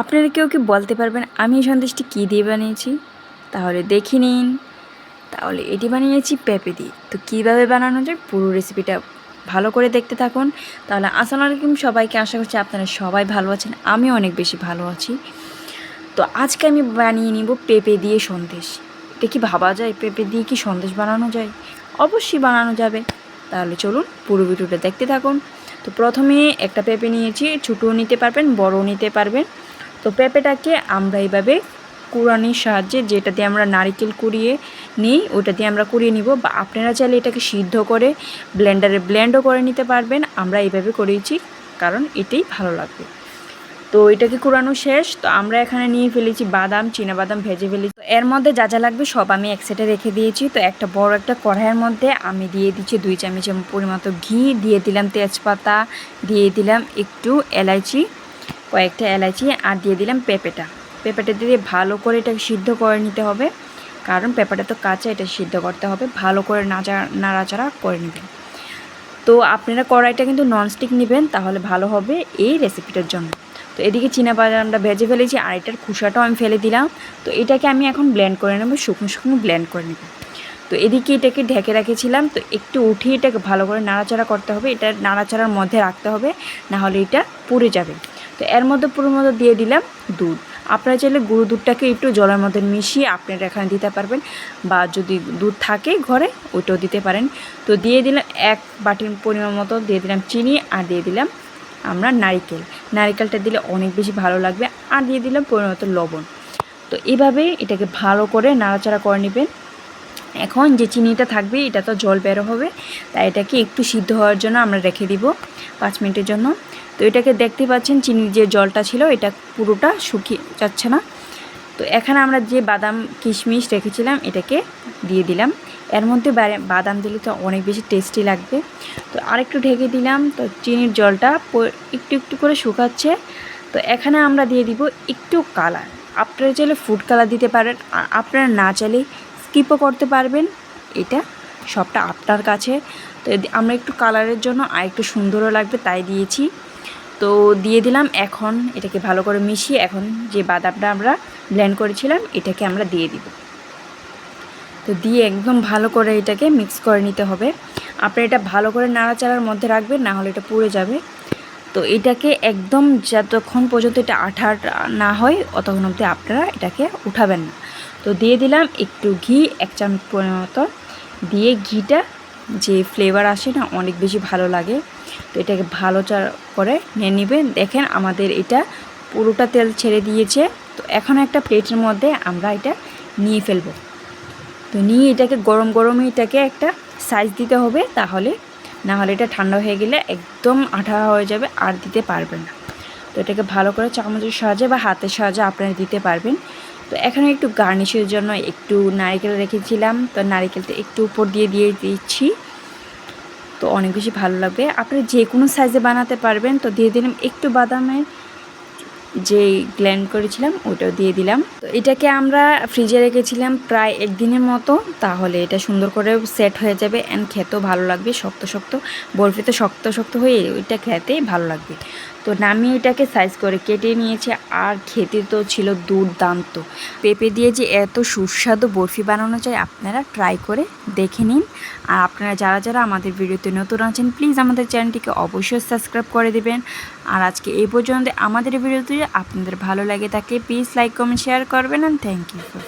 আপনারা কেউ কি বলতে পারবেন আমি এই সন্দেশটি কী দিয়ে বানিয়েছি? তাহলে দেখে নিন। তাহলে এটি বানিয়েছি পেঁপে দিয়ে। তো কীভাবে বানানো যায় পুরো রেসিপিটা ভালো করে দেখতে থাকুন। তাহলে আসসালামু আলাইকুম সবাইকে। আশা করছি আপনারা সবাই ভালো আছেন। আমিও অনেক বেশি ভালো আছি। তো আজকে আমি বানিয়ে নিব পেঁপে দিয়ে সন্দেশ। এটা কি ভাবা যায়? পেঁপে দিয়ে কি সন্দেশ বানানো যায়? অবশ্যই বানানো যাবে। তাহলে চলুন পুরো ভিডিওটা দেখতে থাকুন। তো প্রথমে একটা পেঁপে নিয়েছি। ছোটোও নিতে পারবেন, বড়ও নিতে পারবেন। তো পেঁপেটাকে আমরা এইভাবে কুড়ানির সাহায্যে যেটা দিয়ে আমরা নারিকেল কুড়িয়ে নিই, ওটা দিয়ে আমরা কুড়িয়ে নিব। বা আপনারা চাইলে এটাকে সিদ্ধ করে ব্লেন্ডারে ব্লেন্ডও করে নিতে পারবেন। আমরা এইভাবে করেছি কারণ এটাই ভালো লাগবে। তো এটাকে কুড়ানো শেষ। তো আমরা এখানে নিয়ে ফেলেছি বাদাম বাদাম ভেজে ফেলেছি। এর মধ্যে যা যা লাগবে সব আমি এক রেখে দিয়েছি। তো একটা বড় একটা কড়াইয়ের মধ্যে আমি দিয়ে দিচ্ছি দুই চামচ পরিমতো ঘি, দিয়ে দিলাম তেজপাতা, দিয়ে দিলাম একটু এলাইচি। কয়েকটা এলাচি আর দিয়ে দিলাম পেঁপেটা। পেঁপেটা দিয়ে ভালো করে এটাকে সিদ্ধ করে নিতে হবে। কারণ পেঁপেটা তো কাঁচা, এটা সিদ্ধ করতে হবে। ভালো করে নাচা নাড়াচাড়া করে নেবেন। তো আপনারা কড়াইটা কিন্তু ননস্টিক নেবেন, তাহলে ভালো হবে এই রেসিপিটার জন্য। তো এদিকে বাদামটা ভেজে ফেলেছি, আর এটার খুসাটাও আমি ফেলে দিলাম। তো এটাকে আমি এখন ব্লেন্ড করে নেব, শুকনো শুকনো ব্লেন্ড করে নেব। তো এদিকে এটাকে ঢেকে রেখেছিলাম, তো একটু উঠিয়ে এটাকে ভালো করে নাড়াচাড়া করতে হবে। এটা নাড়াচাড়ার মধ্যে রাখতে হবে না হলে এটা পুড়ে যাবে। তো এর মধ্যে পুরো মধ্যে দিয়ে দিলাম দুধ। আপনারা চাইলে গুঁড়ো দুধটাকে একটু জলের মধ্যে মিশিয়ে আপনারা এখানে দিতে পারবেন বা যদি দুধ থাকে ঘরে, ওইটাও দিতে পারেন। তো দিয়ে দিলাম এক বাটির পরিমাণ মতো, দিয়ে দিলাম চিনি আর দিয়ে দিলাম আমরা নারিকেল। নারিকেলটা দিলে অনেক বেশি ভালো লাগবে আর দিয়ে দিলাম পরিমাণ মতো লবণ। তো এভাবে এটাকে ভালো করে নাড়াচাড়া করে নেবেন। এখন যে চিনিটা থাকবে, এটা তো জল বেরো হবে, তাই এটাকে একটু সিদ্ধ হওয়ার জন্য আমরা রেখে দিব পাঁচ মিনিটের জন্য। তো এটাকে দেখতে পাচ্ছেন চিনির যে জলটা ছিল, এটা পুরোটা শুকিয়ে যাচ্ছে না। তো এখানে আমরা যে বাদাম, কিশমিশ রেখেছিলাম, এটাকে দিয়ে দিলাম। এর মধ্যে বাদাম দিলে তো অনেক বেশি টেস্টি লাগবে। তো আরেকটু ঢেকে দিলাম, তো চিনির জলটা একটু একটু করে শুকাচ্ছে। তো এখানে আমরা দিয়ে দিব একটু কালার। আপনারা চাইলে ফুড কালার দিতে পারেন, আর আপনারা না চাইলে স্কিপও করতে পারবেন। এটা সবটা আপনার কাছে। তো আমরা একটু কালারের জন্য আর একটু সুন্দরও লাগবে, তাই দিয়েছি। তো দিয়ে দিলাম। এখন এটাকে ভালো করে মিশিয়ে এখন যে বাদামটা আমরা ব্লেন্ড করেছিলাম, এটাকে আমরা দিয়ে দিব। তো দিয়ে একদম ভালো করে এটাকে মিক্স করে নিতে হবে। আপনি এটা ভালো করে নাড়াচাড়ার মধ্যে রাখবেন, না হলে এটা পুড়ে যাবে। তো এটাকে একদম যতক্ষণ পর্যন্ত এটা আঠা না হয়, অতক্ষণ অবধি আপনারা এটাকে উঠাবেন না। তো দিয়ে দিলাম একটু ঘি, এক চামচ মতো। দিয়ে ঘিটা যে ফ্লেভার আসে না, অনেক বেশি ভালো লাগে। তো এটাকে ভালো করে নিয়ে নেবেন। দেখেন আমাদের এটা পুরোটা তেল ছেড়ে দিয়েছে। তো এখন একটা প্লেটের মধ্যে আমরা এটা নিয়ে ফেলব। তো নিয়ে এটাকে গরম গরমে এটাকে একটা সাইজ দিতে হবে তাহলে না হলে এটা ঠান্ডা হয়ে গেলে একদম আঠা হয়ে যাবে, আর দিতে পারবেন না। তো এটাকে ভালো করে চামচের সাহায্যে বা হাতের সাহায্যে আপনারা দিতে পারবেন। তো এখানে একটু গার্নিশের জন্য একটু নারিকেল রেখেছিলাম, তো নারিকেলটা একটু উপর দিয়ে দিয়ে দিচ্ছি। তো অনেক বেশি ভালো লাগবে। আপনি যে কোনো সাইজে বানাতে পারবেন। তো দিয়ে দিলাম একটু বাদামের যে গ্ল্যান্ড করেছিলাম, ওটাও দিয়ে দিলাম। তো এটাকে আমরা ফ্রিজে রেখেছিলাম প্রায় একদিনের মতো। তাহলে এটা সুন্দর করে সেট হয়ে যাবে অ্যান্ড খেতেও ভালো লাগবে, শক্ত শক্ত। বরফি তো শক্ত শক্ত হয়ে ওইটা খেতেই ভালো লাগবে। তো নামিয়ে এটাকে সাইজ করে কেটে নিয়েছে। আর খেতে তো ছিল দুর্দান্ত। পেঁপে দিয়ে যে এত সুস্বাদু বরফি বানানো যায়, আপনারা ট্রাই করে দেখে নিন। আর আপনারা যারা যারা আমাদের ভিডিওতে নতুন আছেন প্লিজ আমাদের চ্যানেলটিকে অবশ্যই সাবস্ক্রাইব করে দেবেন। আর আজকে এই পর্যন্ত আমাদের ভিডিওতে আপনাদের ভালো লাগে থাকলে প্লিজ লাইক কমেন্ট শেয়ার করবেন অ্যান্ড থ্যাংক ইউ